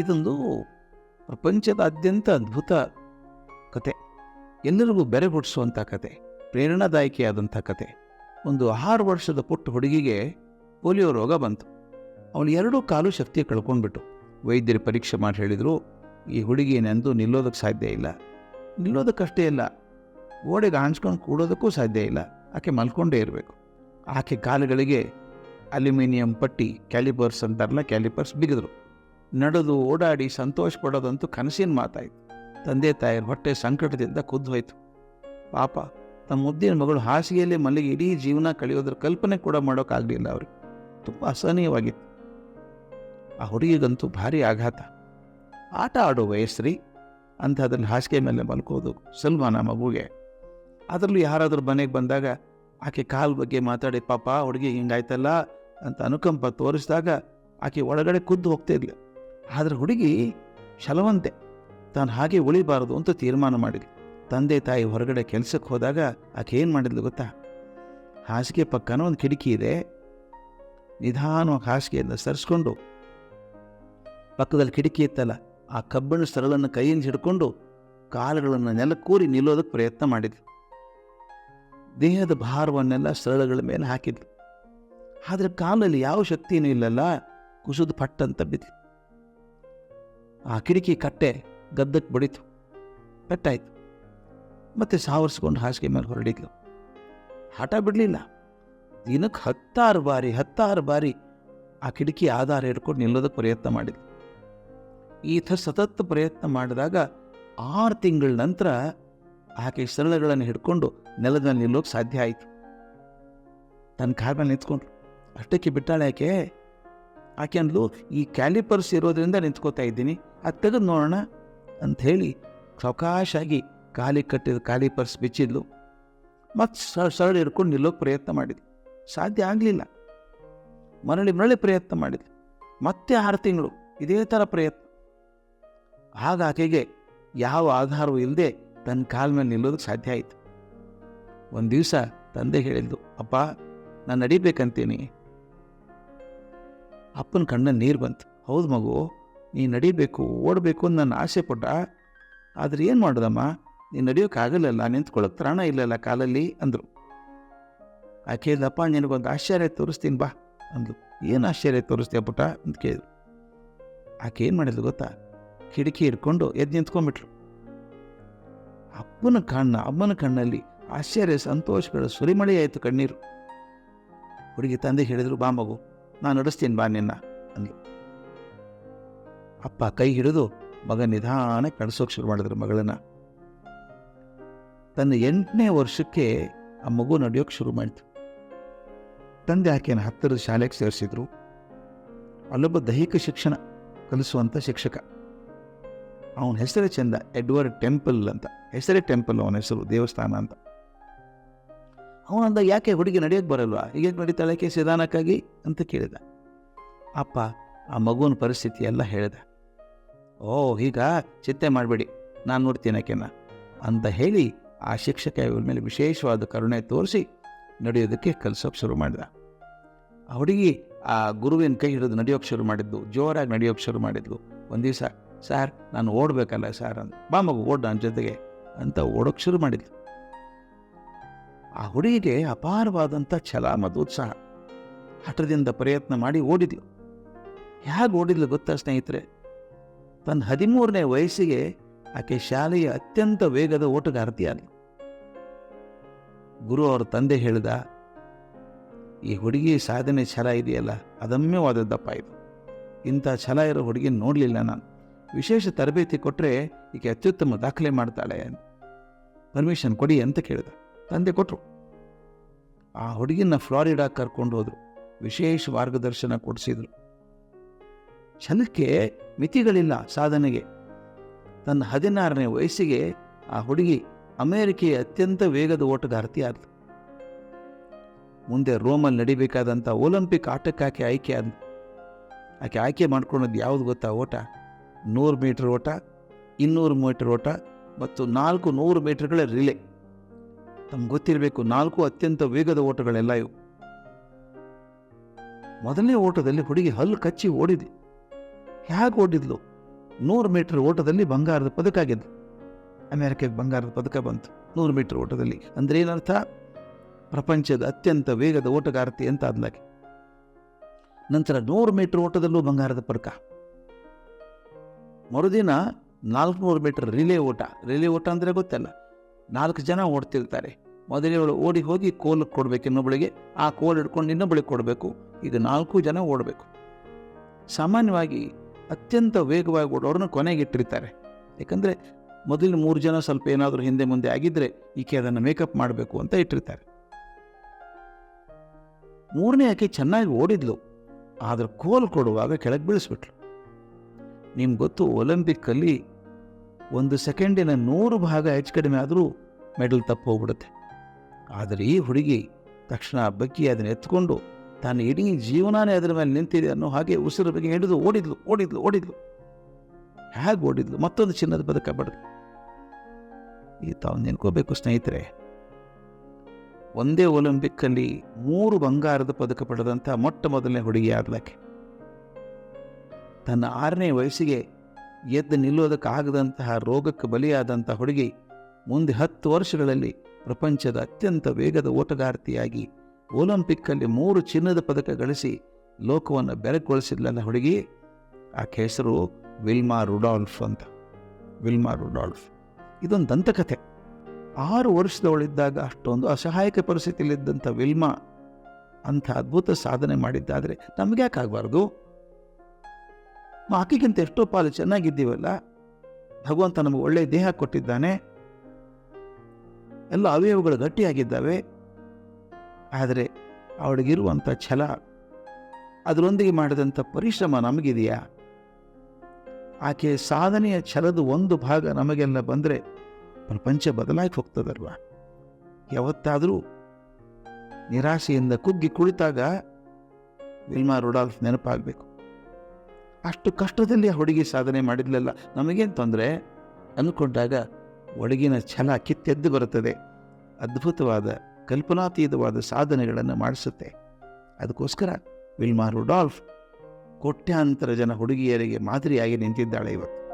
ಇದೊಂದು ಪ್ರಪಂಚದಾದ್ಯಂತ ಅದ್ಭುತ ಕತೆ. ಎಲ್ಲರಿಗೂ ಬೆರೆಗೊಡಿಸುವಂಥ ಕತೆ ಪ್ರೇರಣಾದಾಯಕಿಯಾದಂಥ ಕತೆ. ಒಂದು ಆರು ವರ್ಷದ ಪುಟ್ಟ ಹುಡುಗಿಗೆ ಪೋಲಿಯೋ ರೋಗ ಬಂತು. ಅವಳು ಎರಡೂ ಕಾಲು ಶಕ್ತಿ ಕಳ್ಕೊಂಡ್ಬಿಟ್ಟು ವೈದ್ಯರು ಪರೀಕ್ಷೆ ಮಾಡಿ ಹೇಳಿದರು, ಈ ಹುಡುಗಿ ಏನೆಂದು ನಿಲ್ಲೋದಕ್ಕೆ ಸಾಧ್ಯ ಇಲ್ಲ. ನಿಲ್ಲೋದಕ್ಕಷ್ಟೇ ಇಲ್ಲ ಗೋಡೆಗೆ ಹಂಚ್ಕೊಂಡು ಕೂಡೋದಕ್ಕೂ ಸಾಧ್ಯ ಇಲ್ಲ. ಆಕೆ ಮಲ್ಕೊಂಡೇ ಇರಬೇಕು. ಆಕೆ ಕಾಲುಗಳಿಗೆ ಅಲ್ಯೂಮಿನಿಯಂ ಪಟ್ಟಿ, ಕ್ಯಾಲಿಪರ್ಸ್ ಅಂತಾರಲ್ಲ, ಕ್ಯಾಲಿಪರ್ಸ್ ಬಿಗಿದ್ರು. ನಡೆದು ಓಡಾಡಿ ಸಂತೋಷ ಪಡೋದಂತೂ ಕನಸಿನ ಮಾತಾಯಿತು. ತಂದೆ ತಾಯಿಯ ಹೊಟ್ಟೆ ಸಂಕಟದಿಂದ ಕುದ್ದು ಹೋಯ್ತು ಪಾಪ, ತಮ್ಮ ಮುದ್ದಿನ ಮಗಳು ಹಾಸಿಗೆಯಲ್ಲಿ ಮಲ್ಲಿಗೆ ಇಡೀ ಜೀವನ ಕಳೆಯೋದ್ರ ಕಲ್ಪನೆ ಕೂಡ ಮಾಡೋಕ್ಕಾಗಲಿಲ್ಲ ಅವ್ರಿಗೆ. ತುಂಬ ಅಸಹನೀಯವಾಗಿತ್ತು. ಆ ಹುಡುಗಿಗಂತೂ ಭಾರಿ ಆಘಾತ. ಆಟ ಆಡೋ ವಯಸ್ಸ್ರಿ. ಅಂಥದ್ರಲ್ಲಿ ಹಾಸಿಗೆ ಮೇಲೆ ಮಲ್ಕೋದು ಸಲ್ಮಾನ ಮಗುಗೆ. ಅದರಲ್ಲೂ ಯಾರಾದರೂ ಮನೆಗೆ ಬಂದಾಗ ಆಕೆ ಕಾಲ್ ಬಗ್ಗೆ ಮಾತಾಡಿ, ಪಾಪ, ಹುಡುಗಿ ಹಿಂಗಾಯ್ತಲ್ಲ ಅಂತ ಅನುಕಂಪ ತೋರಿಸಿದಾಗ ಆಕೆ ಒಳಗಡೆ ಕುದ್ದು ಹೋಗ್ತಾ ಆದರೆ ಹುಡುಗಿ ಶಲವಂತೆ. ತಾನು ಹಾಗೆ ಉಳಿಬಾರದು ಅಂತ ತೀರ್ಮಾನ ಮಾಡಿದ್ಲು. ತಂದೆ ತಾಯಿ ಹೊರಗಡೆ ಕೆಲಸಕ್ಕೆ ಹೋದಾಗ ಆಕೆ ಏನು ಮಾಡಿದ್ಲು ಗೊತ್ತಾ? ಹಾಸಿಗೆ ಪಕ್ಕನ ಒಂದು ಕಿಟಕಿ ಇದೆ. ನಿಧಾನವಾಗಿ ಹಾಸಿಗೆಯನ್ನು ಸರಿಸ್ಕೊಂಡು ಪಕ್ಕದಲ್ಲಿ ಕಿಟಕಿ ಇತ್ತಲ್ಲ, ಆ ಕಬ್ಬಿಣ ಸರಳನ್ನು ಕೈಯಿಂದ ಹಿಡ್ಕೊಂಡು ಕಾಲುಗಳನ್ನು ನೆಲಕ್ಕೂರಿ ನಿಲ್ಲೋದಕ್ಕೆ ಪ್ರಯತ್ನ ಮಾಡಿದ್ಲು. ದೇಹದ ಭಾರವನ್ನೆಲ್ಲ ಸರಳಗಳ ಮೇಲೆ ಹಾಕಿದ್ಲು. ಆದರೆ ಕಾಲಲ್ಲಿ ಯಾವ ಶಕ್ತಿಯೂ ಇಲ್ಲಲ್ಲ, ಕುಸಿದು ಪಟ್ಟಂತ ಬಿದ್ಲು ಆ ಕಿಟಕಿ ಕಟ್ಟೆ ಗದ್ದಕ್ಕೆ ಬಡಿತು. ಪೆಟ್ಟಾಯಿತು. ಮತ್ತೆ ಸಾವರಿಸ್ಕೊಂಡು ಹಾಸಿಗೆ ಮೇಲೆ ಹೊರಡಿದ್ಲು. ಹಠ ಬಿಡಲಿಲ್ಲ. ದಿನಕ್ಕೆ ಹತ್ತಾರು ಬಾರಿ ಹತ್ತಾರು ಬಾರಿ ಆ ಕಿಟಕಿ ಆಧಾರ ಹಿಡ್ಕೊಂಡು ನಿಲ್ಲೋದಕ್ಕೆ ಪ್ರಯತ್ನ ಮಾಡಿದ್ಲು. ಈ ಥರ ಸತತ ಪ್ರಯತ್ನ ಮಾಡಿದಾಗ ಆರು ತಿಂಗಳ ನಂತರ ಆಕೆ ಸರಳಗಳನ್ನು ಹಿಡ್ಕೊಂಡು ನೆಲದ ನಿಲ್ಲೋಕೆ ಸಾಧ್ಯ ಆಯಿತು. ತನ್ನ ಕಾರ್ ಮೇಲೆ ನಿಂತ್ಕೊಂಡ್ರು ಅಷ್ಟಕ್ಕೆ ಬಿಟ್ಟಾಳೆ ಆಕೆ ಆಕೆ ಅಂದ್ಲು, ಈ ಕ್ಯಾಲಿಪರ್ಸ್ ಇರೋದ್ರಿಂದ ನಿಂತ್ಕೋತಾ ಇದ್ದೀನಿ. ಅದು ತೆಗೆದು ನೋಡೋಣ. ಅಂತ ಹೇಳಿ ಸಾವಕಾಶಾಗಿ ಕಾಲಿ ಕಟ್ಟಿದ ಕ್ಯಾಲಿಪರ್ಸ್ ಬಿಚ್ಚಿದ್ಲು. ಮತ್ತು ಸರಳ ಹಿಡ್ಕೊಂಡು ನಿಲ್ಲೋಕೆ ಪ್ರಯತ್ನ ಮಾಡಿದ್ಲು. ಸಾಧ್ಯ ಆಗಲಿಲ್ಲ. ಮರಳಿ ಮರಳಿ ಪ್ರಯತ್ನ ಮಾಡಿದ್ಲು. ಮತ್ತೆ ಆರು ತಿಂಗಳು. ಇದೇ ಥರ ಪ್ರಯತ್ನ. ಆಗ ಆಕೆಗೆ ಯಾವ ಆಧಾರವೂ ಇಲ್ಲದೆ ತನ್ನ ಕಾಲ ಮೇಲೆ ನಿಲ್ಲೋದಕ್ಕೆ ಸಾಧ್ಯ ಆಯಿತು. ಒಂದು ದಿವಸ ತಂದೆ ಹೇಳಿದ್ದು ಅಪ್ಪ, ನಾನು ನಡಿಬೇಕಂತೀನಿ. ಅಪ್ಪನ ಕಣ್ಣಲ್ಲಿ ನೀರು ಬಂತು. ಹೌದು ಮಗು, ನೀ ನಡಿಬೇಕು, ಓಡಬೇಕು ಅಂತ ನಾನು ಆಸೆ ಪಟ್ಟ. ಆದರೆ ಏನು ಮಾಡೋದಮ್ಮ? ನೀನು ನಡೆಯೋಕ್ಕಾಗಲ್ಲಲ್ಲ ನಿಂತ್ಕೊಳ್ಳೋಕೆ ತ್ರಾಣ ಇಲ್ಲಲ್ಲ ಕಾಲಲ್ಲಿ, ಅಂದರು. ಆಕೆ ಕೇಳಿದಪ್ಪ ನಿನಗೊಂದು ಆಶ್ಚರ್ಯ ತೋರಿಸ್ತೀನಿ ಬಾ, ಅಂದ್ಲು. ಏನು ಆಶ್ಚರ್ಯ ತೋರಿಸ್ತೀಯ ಪುಟ ಅಂತ ಕೇಳಿದ್ರು. ಆಕೆ ಏನು ಮಾಡಿದ್ಲು ಗೊತ್ತಾ? ಕಿಟಕಿ ಹಿಡ್ಕೊಂಡು ಎದ್ದು ನಿಂತ್ಕೊಂಡ್ಬಿಟ್ರು ಅಪ್ಪನ ಕಣ್ಣ, ಅಮ್ಮನ ಕಣ್ಣಲ್ಲಿ ಆಶ್ಚರ್ಯ, ಸಂತೋಷಗಳ ಸುರಿಮಳೆ ಆಯಿತು ಕಣ್ಣೀರು. ಹುಡುಗಿ ತಂದೆ ಹೇಳಿದರು, ಬಾ ಮಗು ನಾನು ನಡೆಸ್ತೀನಿ ಬಾ ನಿನ್ನ ಅಂದ್ಲು. ಅಪ್ಪ ಕೈ ಹಿಡಿದು ಮಗ ನಿಧಾನ ಕಳಿಸೋಕೆ ಶುರು ಮಾಡಿದ್ರು ಮಗಳನ್ನ. ತನ್ನ ಎಂಟನೇ ವರ್ಷಕ್ಕೆ ಆ ಮಗು ನಡೆಯೋಕೆ ಶುರು ಮಾಡಿತು. ತಂದೆ ಆಕೆಯನ್ನು ಹತ್ತಿರದ ಶಾಲೆಗೆ ಸೇರಿಸಿದ್ರು. ಅಲ್ಲೊಬ್ಬ ದೈಹಿಕ ಶಿಕ್ಷಣ ಕಲಿಸುವಂಥ ಶಿಕ್ಷಕ. ಅವನ ಹೆಸರೇ ಚೆಂದ, ಎಡ್ವರ್ಡ್ ಟೆಂಪಲ್ ಅಂತ. ಹೆಸರೇ ಟೆಂಪಲ್ ಅವನ ಹೆಸರು, ದೇವಸ್ಥಾನ ಅಂತ. ಅವನಂದ ಯಾಕೆ ಹುಡುಗಿ ನಡೆಯೋಕ್ಕೆ ಬರಲ್ವಾ? ಹೀಗೆ ನಡೀತಾಳೆ ಕೆ ಸಿದಾನಕ್ಕಾಗಿ ಅಂತ ಕೇಳಿದ. ಅಪ್ಪ, ಆ ಮಗುವಿನ ಪರಿಸ್ಥಿತಿ ಎಲ್ಲ ಹೇಳಿದ. ಓ ಈಗ ಚಿಂತೆ ಮಾಡಬೇಡಿ. ನಾನು ನೋಡ್ತೀನಿ ಆಕೆನ. ಅಂತ ಹೇಳಿ ಆ ಶಿಕ್ಷಕ ಇವ್ರ ಮೇಲೆ ವಿಶೇಷವಾದ ಕರುಣೆ ತೋರಿಸಿ ನಡೆಯೋದಕ್ಕೆ ಕಲಿಸೋಕೆ ಶುರು ಮಾಡಿದ. ಆ ಹುಡುಗಿ ಆ ಗುರುವಿನ ಕೈ ಹಿಡಿದು ನಡೆಯೋಕೆ ಶುರು ಮಾಡಿದ್ದು ಜೋರಾಗಿ ನಡೆಯೋಕೆ ಶುರು ಮಾಡಿದ್ಲು. ಒಂದು ದಿವಸ, ಸರ್, ನಾನು ಓಡಬೇಕಲ್ಲ ಸರ್ ಅಂತ ಬಾ ಮಗು, ಓಡ್ ನನ್ನ ಜೊತೆಗೆ ಅಂತ ಓಡೋಕ್ಕೆ ಶುರು ಮಾಡಿದ್ಲು. ಆ ಹುಡುಗಿಗೆ ಅಪಾರವಾದಂಥ ಛಲ ಉತ್ಸಾಹ ಹಠದಿಂದ ಪ್ರಯತ್ನ ಮಾಡಿ ಓಡಿದ್ಲು. ಹೇಗೆ ಓಡಿದ್ಲು ಗೊತ್ತಾ ಸ್ನೇಹಿತರೆ? ತನ್ನ ಹದಿಮೂರನೇ ವಯಸ್ಸಿಗೆ ಆಕೆ ಶಾಲೆಯ ಅತ್ಯಂತ ವೇಗದ ಓಟಗಾರತಿಯಾದ ಗುರು ಅವರ ತಂದೆ ಹೇಳಿದ, ಈ ಹುಡುಗಿ ಸಾಧನೆ ಛಲ ಇದೆಯಲ್ಲ, ಅದಮ್ಯವಾದದ್ದಪ್ಪ ಇದು. ಇಂಥ ಛಲ ಇರೋ ಹುಡುಗಿ ನೋಡಲಿಲ್ಲ ನಾನು. ವಿಶೇಷ ತರಬೇತಿ ಕೊಟ್ಟರೆ ಈಕೆ ಅತ್ಯುತ್ತಮ ದಾಖಲೆ ಮಾಡ್ತಾಳೆ ಪರ್ಮಿಷನ್ ಕೊಡಿ ಅಂತ ಕೇಳಿದ. ತಂದೆ ಕೊಟ್ಟರು ಆ ಹುಡುಗಿನ ಫ್ಲಾರಿಡಾ ಕರ್ಕೊಂಡು ಹೋದರು. ವಿಶೇಷ ಮಾರ್ಗದರ್ಶನ ಕೊಡಿಸಿದರು. ಛಲಕ್ಕೆ ಮಿತಿಗಳಿಲ್ಲ ಸಾಧನೆಗೆ. ತನ್ನ ಹದಿನಾರನೇ ವಯಸ್ಸಿಗೆ ಆ ಹುಡುಗಿ ಅಮೇರಿಕೆಯ ಅತ್ಯಂತ ವೇಗದ ಓಟಗಾರ್ತಿ ಆದ್ಲು. ಮುಂದೆ ರೋಮಲ್ಲಿ ನಡಿಬೇಕಾದಂಥ ಒಲಿಂಪಿಕ್ ಆಟಕ್ಕೆ ಆಕೆ ಆಯ್ಕೆ ಆದ ಆಕೆ ಆಯ್ಕೆ ಮಾಡ್ಕೊಳ್ಳೋದು ಯಾವುದು ಗೊತ್ತಾ ಓಟ? ನೂರು ಮೀಟರ್ ಓಟ, ಇನ್ನೂರು ಮೀಟರ್ ಓಟ ಮತ್ತು ನಾಲ್ಕು ನೂರು ಮೀಟರ್ಗಳ ರಿಲೇ. ತಮ್ಗೆ ಗೊತ್ತಿರಬೇಕು, ನಾಲ್ಕು ಅತ್ಯಂತ ವೇಗದ ಓಟಗಳೆಲ್ಲ ಇವು. ಮೊದಲನೇ ಓಟದಲ್ಲಿ ಹುಡುಗಿ ಹಲ್ಲು ಕಚ್ಚಿ ಓಡಿದೆ ಹೇಗೆ ಓಡಿದ್ಲು? ನೂರು ಮೀಟರ್ ಓಟದಲ್ಲಿ ಬಂಗಾರದ ಪದಕ ಆಗಿದ್ಲು ಅಮೆರಿಕಕ್ಕೆ ಬಂಗಾರದ ಪದಕ ಬಂತು. ನೂರು ಮೀಟರ್ ಓಟದಲ್ಲಿ. ಅಂದ್ರೆ ಏನರ್ಥ? ಪ್ರಪಂಚದ ಅತ್ಯಂತ ವೇಗದ ಓಟಗಾರತಿ ಅಂತ ಆದ್ಲಾಗೆ. ನಂತರ ನೂರು ಮೀಟರ್ ಓಟದಲ್ಲೂ ಬಂಗಾರದ ಪದಕ. ಮರುದಿನ ನಾಲ್ಕುನೂರು ಮೀಟರ್ ರಿಲೇ ಓಟ. ರಿಲೇ ಓಟ ಅಂದರೆ ಗೊತ್ತಲ್ಲ. ನಾಲ್ಕು ಜನ ಓಡ್ತಿರ್ತಾರೆ. ಮೊದಲನೇವಳು ಓಡಿ ಹೋಗಿ ಕೋಲ್ ಕೊಡಬೇಕು ಇನ್ನೊಬ್ಬಳಿಗೆ, ಆ ಕೋಲ್ ಹಿಡ್ಕೊಂಡು ಇನ್ನೊಬ್ಬಳಿಗೆ ಕೊಡಬೇಕು. ಈಗ ನಾಲ್ಕು ಜನ ಓಡಬೇಕು. ಸಾಮಾನ್ಯವಾಗಿ ಅತ್ಯಂತ ವೇಗವಾಗಿ ಓಡೋರನ್ನ ಕೊನೆಗೆ ಇಟ್ಟಿರ್ತಾರೆ. ಯಾಕಂದರೆ ಮೊದಲಿನ ಮೂರು ಜನ ಸ್ವಲ್ಪ ಏನಾದರೂ ಹಿಂದೆ ಮುಂದೆ ಆಗಿದ್ದರೆ ಈಕೆ ಅದನ್ನು ಮೇಕಪ್ ಮಾಡಬೇಕು ಅಂತ ಇಟ್ಟಿರ್ತಾರೆ. ಮೂರನೇ ಆಕೆ ಚೆನ್ನಾಗಿ ಓಡಿದ್ಲು. ಆದರೆ ಕೋಲ್ ಕೊಡುವಾಗ ಕೆಳಗೆ ಬೀಳಿಸ್ಬಿಟ್ಲು. ನಿಮ್ಗೆ ಗೊತ್ತು, ಒಲಿಂಪಿಕ್ಕಲ್ಲಿ ಒಂದು ಸೆಕೆಂಡಿನ ನೂರು ಭಾಗ ಹೆಚ್ಚು ಕಡಿಮೆ ಆದರೂ ಮೆಡಲ್ ತಪ್ಪು ಹೋಗ್ಬಿಡುತ್ತೆ. ಆದರೆ ಈ ಹುಡುಗಿ ತಕ್ಷಣ ಬಕ್ಕಿ ಅದನ್ನು ಎತ್ಕೊಂಡು ತಾನು ಇಡೀ ಜೀವನಾನೇ ಅದರ ಮೇಲೆ ನಿಂತಿದೆ ಅನ್ನೋ ಹಾಗೆ ಉಸಿರು ಬಗ್ಗೆ ಹಿಡಿದು ಓಡಿದ್ಲು ಓಡಿದ್ಲು ಓಡಿದ್ಲು. ಹೇಗೆ ಓಡಿದ್ಲು? ಮತ್ತೊಂದು ಚಿನ್ನದ ಪದಕ ಪಡೆದು ಈ ತಾವು ನೆನ್ಕೋಬೇಕು ಸ್ನೇಹಿತರೆ. ಒಂದೇ ಒಲಿಂಪಿಕ್ಕಲ್ಲಿ ಮೂರು ಬಂಗಾರದ ಪದಕ ಪಡೆದಂಥ ಮೊಟ್ಟ ಮೊದಲನೇ ಹುಡುಗಿ ಆದ್ಲಕ್ಕೆ ತನ್ನ ಆರನೇ ವಯಸ್ಸಿಗೆ ಎದ್ದು ನಿಲ್ಲೋದಕ್ಕಾಗದಂತಹ ರೋಗಕ್ಕೆ ಬಲಿಯಾದಂಥ ಹುಡುಗಿ ಮುಂದೆ ಹತ್ತು ವರ್ಷಗಳಲ್ಲಿ ಪ್ರಪಂಚದ ಅತ್ಯಂತ ವೇಗದ ಓಟಗಾರ್ತಿಯಾಗಿ ಒಲಿಂಪಿಕ್ಕಲ್ಲಿ ಮೂರು ಚಿನ್ನದ ಪದಕ ಗಳಿಸಿ ಲೋಕವನ್ನು ಬೆರಕುಗೊಳಿಸಿದ್ಲಲ್ಲ ಹುಡುಗಿ? ಆಕೆ ಹೆಸರು ವಿಲ್ಮಾ ರುಡಾಲ್ಫ್ ಅಂತ. Wilma Rudolph. ಇದೊಂದು ದಂತಕಥೆ. ಆರು ವರ್ಷದವಳಿದ್ದಾಗ ಅಷ್ಟೊಂದು ಅಸಹಾಯಕ ಪರಿಸ್ಥಿತಿಯಲ್ಲಿದ್ದಂಥ ವಿಲ್ಮಾ ಅಂಥ ಅದ್ಭುತ ಸಾಧನೆ ಮಾಡಿದ್ದಾದರೆ ನಮ್ಗೆ ಯಾಕಾಗಬಾರ್ದು ಆಕೆಗಿಂತ ಎಷ್ಟೋ ಪಾಲು ಚೆನ್ನಾಗಿದ್ದೀವಲ್ಲ? ಭಗವಂತ ನಮಗೆ ಒಳ್ಳೆಯ ದೇಹ ಕೊಟ್ಟಿದ್ದಾನೆ. ಎಲ್ಲ ಅವಯವಗಳು ಗಟ್ಟಿಯಾಗಿದ್ದಾವೆ. ಆದರೆ ಅವಳಿಗಿರುವಂಥ ಛಲ, ಅದರೊಂದಿಗೆ ಮಾಡಿದಂಥ ಪರಿಶ್ರಮ ನಮಗಿದೆಯಾ? ಆಕೆ ಸಾಧನೆಯ ಛಲದ ಒಂದು ಭಾಗ ನಮಗೆಲ್ಲ ಬಂದರೆ ಪ್ರಪಂಚ ಬದಲಾಗಿ ಹೋಗ್ತದಲ್ವ? ಯಾವತ್ತಾದರೂ ನಿರಾಶೆಯಿಂದ ಕುಗ್ಗಿ ಕುಳಿತಾಗ ವಿಲ್ಮಾ ರುಡಾಲ್ಫ್ ನೆನಪಾಗಬೇಕು. ಅಷ್ಟು ಕಷ್ಟದಲ್ಲಿ ಆ ಹುಡುಗಿ ಸಾಧನೆ ಮಾಡಿದ್ಲಲ್ಲ, ನಮಗೇನು ತೊಂದರೆ? ಅಂದ್ಕೊಂಡಾಗ ಒಳಗಿನ ಛಲ ಕಿತ್ತೆದ್ದು ಬರುತ್ತದೆ. ಅದ್ಭುತವಾದ, ಕಲ್ಪನಾತೀತವಾದ ಸಾಧನೆಗಳನ್ನು ಮಾಡಿಸುತ್ತೆ. ಅದಕ್ಕೋಸ್ಕರ ವಿಲ್ಮಾ ರುಡಾಲ್ಫ್ ಕೋಟ್ಯಾಂತರ ಜನ ಹುಡುಗಿಯರಿಗೆ ಮಾದರಿಯಾಗಿ ನಿಂತಿದ್ದಾಳೆ ಇವತ್ತು.